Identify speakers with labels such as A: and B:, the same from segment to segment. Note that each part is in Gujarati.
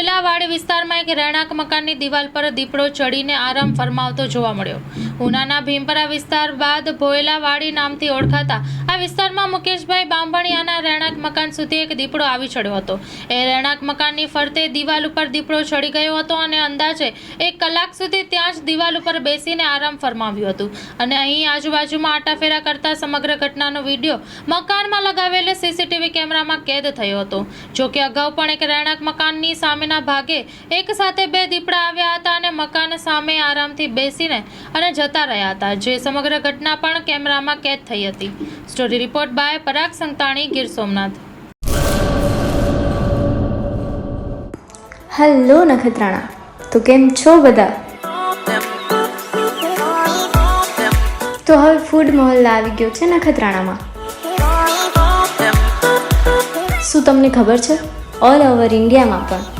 A: ભોયલાવાડી વિસ્તારમાં એક રહેણાંક મકાનની દિવાલ પર દીપડો ચડીને આરામ ફરમાવતો જોવા મળ્યો. ઉનાના ભીમપરા વિસ્તાર બાદ ભોયલાવાડી નામથી ઓળખાતા આ વિસ્તારમાં મુકેશભાઈ બાંભણિયાના રહેણાંક મકાન સુધી એક દીપડો આવી ચડ્યો હતો. એ રહેણાંક મકાનની ફરતે દિવાલ ઉપર દીપડો ચડી ગયો હતો અને અંદાજે એક કલાક સુધી ત્યાં જ દિવાલ ઉપર બેસીને આરામ ફરમાવ્યું હતું. અને અહીં આજુબાજુમાં આટાફેરા કરતા સમગ્ર ઘટનાનો વીડિયો મકાનમાં લગાવેલ સીસીટીવી કેમેરામાં કેદ થયો હતો. જોકે અગાઉ પણ એક રહેણાંક મકાનની સામેના ભાગે એક સાથે બે દીપડા આવ્યા હતા અને મકાન સામે આરામથી બેસીને અને જતા રહ્યા હતા, જે સમગ્ર ઘટના પણ કેમેરામાં કેદ થઈ હતી. Story report by Parag Santani, Gir Somnath.
B: Hello Nakhatrana, તો કેમ છો બધા? તો હવે ફૂડ મહોલ્લા આવી ગયો છે નખત્રાણામાં. શું તમને ખબર છે? ઓલ ઓવર ઇન્ડિયામાં પણ.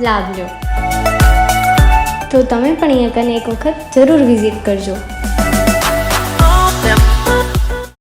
B: લાભ લો તો તમે પણ અહીંયા કને એક વખત જરૂર વિઝિટ કરજો.